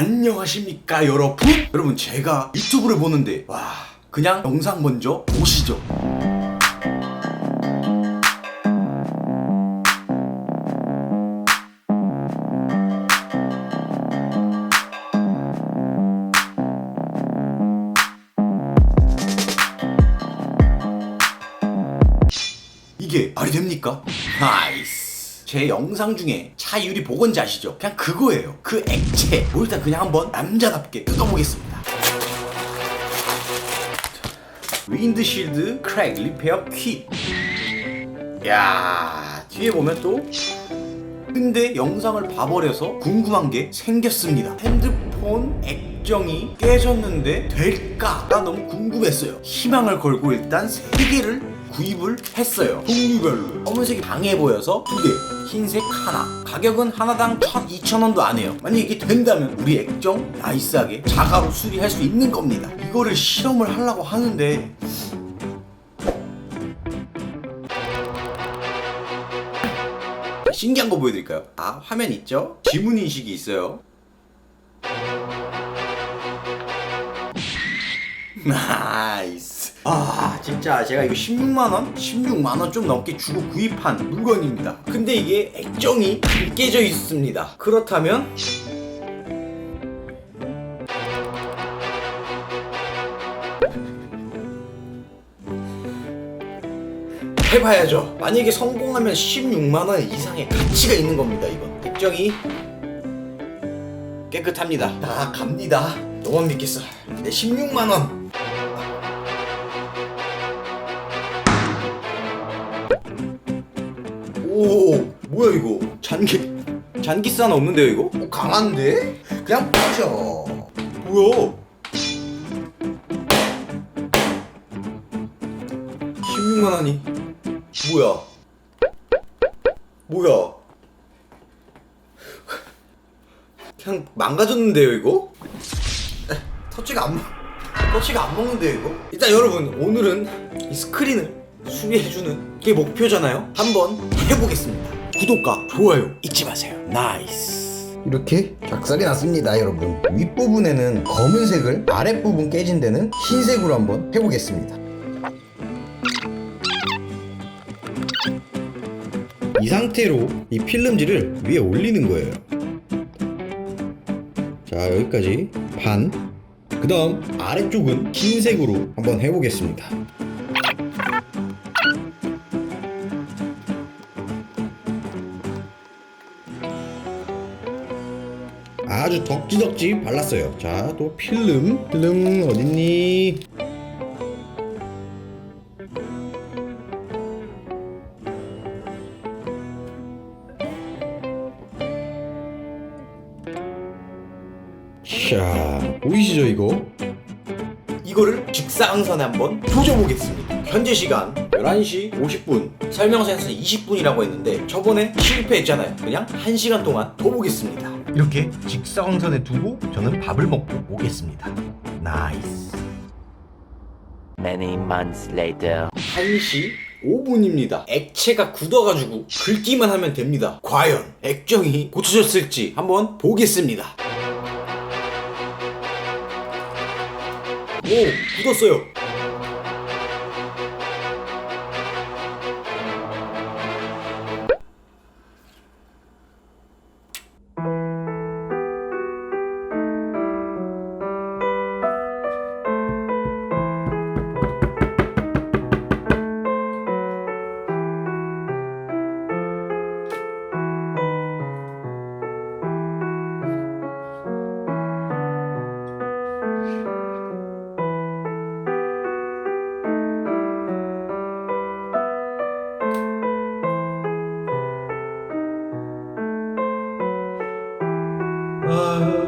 안녕하십니까 여러분? 여러분 제가 유튜브를 보는데 와 그냥 영상 먼저 보시죠. 됩니까? 나이스. 제 영상 중에 차 유리 보건지 아시죠? 그냥 그거예요. 그 액체. 뭐 일단 그냥 한번 남자답게 뜯어보겠습니다. 윈드실드 크랙 리페어 퀴. 야 뒤에 보면 또 근데 영상을 봐버려서 궁금한 게 생겼습니다. 핸드폰 액정이 깨졌는데 될까? 나 너무 궁금했어요. 희망을 걸고 일단 세 개를 구입을 했어요. 종류별로. 검은색이 방해 보여서 두 개, 흰색 하나. 가격은 하나당 1,2,000원도 안 해요. 만약 이게 된다면 우리 액정 나이스하게 자가로 수리할 수 있는 겁니다. 이거를 실험을 하려고 하는데 신기한 거 보여드릴까요? 아 화면 있죠? 지문 인식이 있어요. 나이스. 아 진짜 제가 이거 16만 원, 16만 원 좀 넘게 주고 구입한 물건입니다. 근데 이게 액정이 안 깨져 있습니다. 그렇다면 해봐야죠. 만약에 성공하면 16만 원 이상의 가치가 있는 겁니다. 이건 액정이 깨끗합니다. 나 갑니다. 너만 믿겠어. 내 16만 원. 오 뭐야 이거 잔기 잔기산 없는데요 이거? 어, 강한데? 그냥 부셔. 뭐야? 16만 원이 뭐야? 뭐야? 그냥 망가졌는데요 이거? 에, 터치가 안 먹- 터치가 안 먹는데요 이거? 일단 여러분 오늘은 이 스크린을 수리해주는 게 목표잖아요. 한번 해보겠습니다. 구독과 좋아요 잊지 마세요. 나이스. 이렇게 작살이 났습니다 여러분 윗부분에는 검은색을 아랫부분 깨진 데는 흰색으로 한번 해보겠습니다 이 상태로 이 필름지를 위에 올리는 거예요 자 여기까지 반 그 다음 아래쪽은 흰색으로 한번 해보겠습니다 아주 덕지덕지 발랐어요. 자, 또 필름. 필름 어딨니? 자, 보이시죠 이거? 이거를 직사광선에 한번 조져보겠습니다. 현재 시간 11시 50분. 설명서에서 20분이라고 했는데 저번에 실패했잖아요. 그냥 1시간 동안 더 보겠습니다. 이렇게 직사광선에 두고 저는 밥을 먹고 오겠습니다. 나이스. Many months later. 1시 5분입니다. 액체가 굳어가지고 긁기만 하면 됩니다. 과연 액정이 고쳐졌을지 한번 보겠습니다. 오, 굳었어요. 아, 16만원.